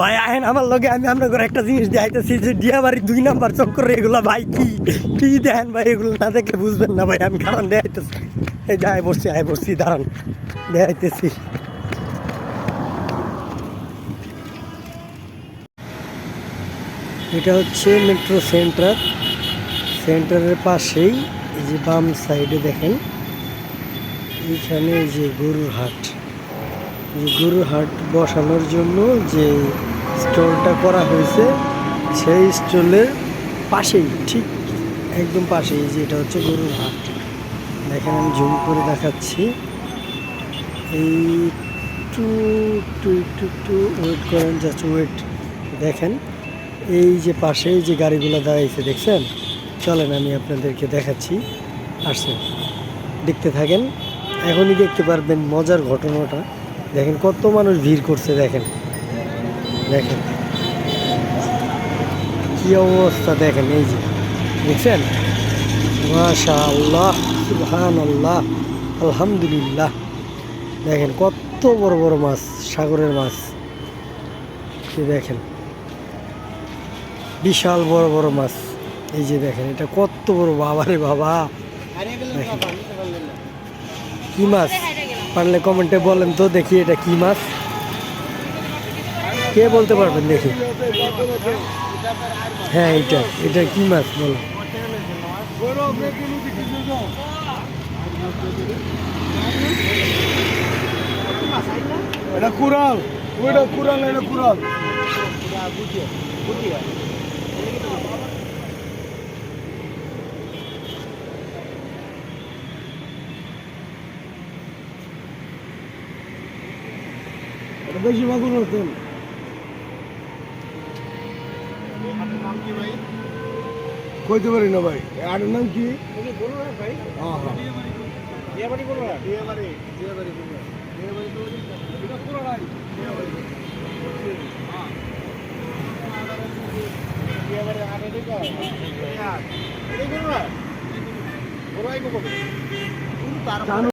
ভাই, আহেন, আমার লগে আমি আপনাকে একটা জিনিস দেখাইতেছি যে ডিয়াবাড়ি দুই নাম্বার চক্কর এগুলো, ভাই, কি? কি দেখেন ভাই, এগুলো না দেখলে বুঝবেন না ভাই, আমি কারণ দেখাইতেছি। এই যে, আয় বসছি আয় বসছি, দাঁড়ান, দেখাইতেছি। এটা হচ্ছে মেট্রো সেন্টার সেন্টারের পাশেই, এই যে বাম সাইডে দেখেন, এইখানে এই যে গরুর হাট। গরুর হাট বসানোর জন্য যে স্টলটা করা হয়েছে, সেই স্টলের পাশেই, ঠিক একদম পাশেই যে এটা হচ্ছে গরুর হাট। দেখেন আমি জুম করে দেখাচ্ছি। এই two two two two, wait করেন, জাস্ট ওয়েট দেখেন। এই যে পাশেই যে গাড়িগুলো দাঁড়াইছে, দেখছেন? চলেন, আমি আপনাদেরকে দেখাচ্ছি। আসছেন, দেখতে থাকেন। এখনই দেখতে পারবেন মজার ঘটনাটা। দেখেন কত মানুষ ভিড় করছে দেখেন। দেখেন। কি অবস্থা দেখেন এই যে। দেখছেন? মাশা আল্লাহ সুবহান আল্লাহ আলহামদুলিল্লাহ। দেখেন কত বড় বড় মাছ সাগরের মাছ। দেখেন। বিশাল বড় বড় মাছ। এই যে দেখেন এটা কত বড় বাবারে বাবা। দেখেন। কি মাছ? পারলে কমেন্টে বলেন তো, দেখি এটা কি মাছ। কে বলতে পারবেন দেখি। হ্যাঁ এটা এটা কি মাছ, বলো। এটা কুড়াল, ওইটা কুড়াল এটা কুড়াল। এটা বেশি মাগুর হতেন কইতে পারি না ভাই আটের নাম কি হ্যাঁ হ্যাঁ জানো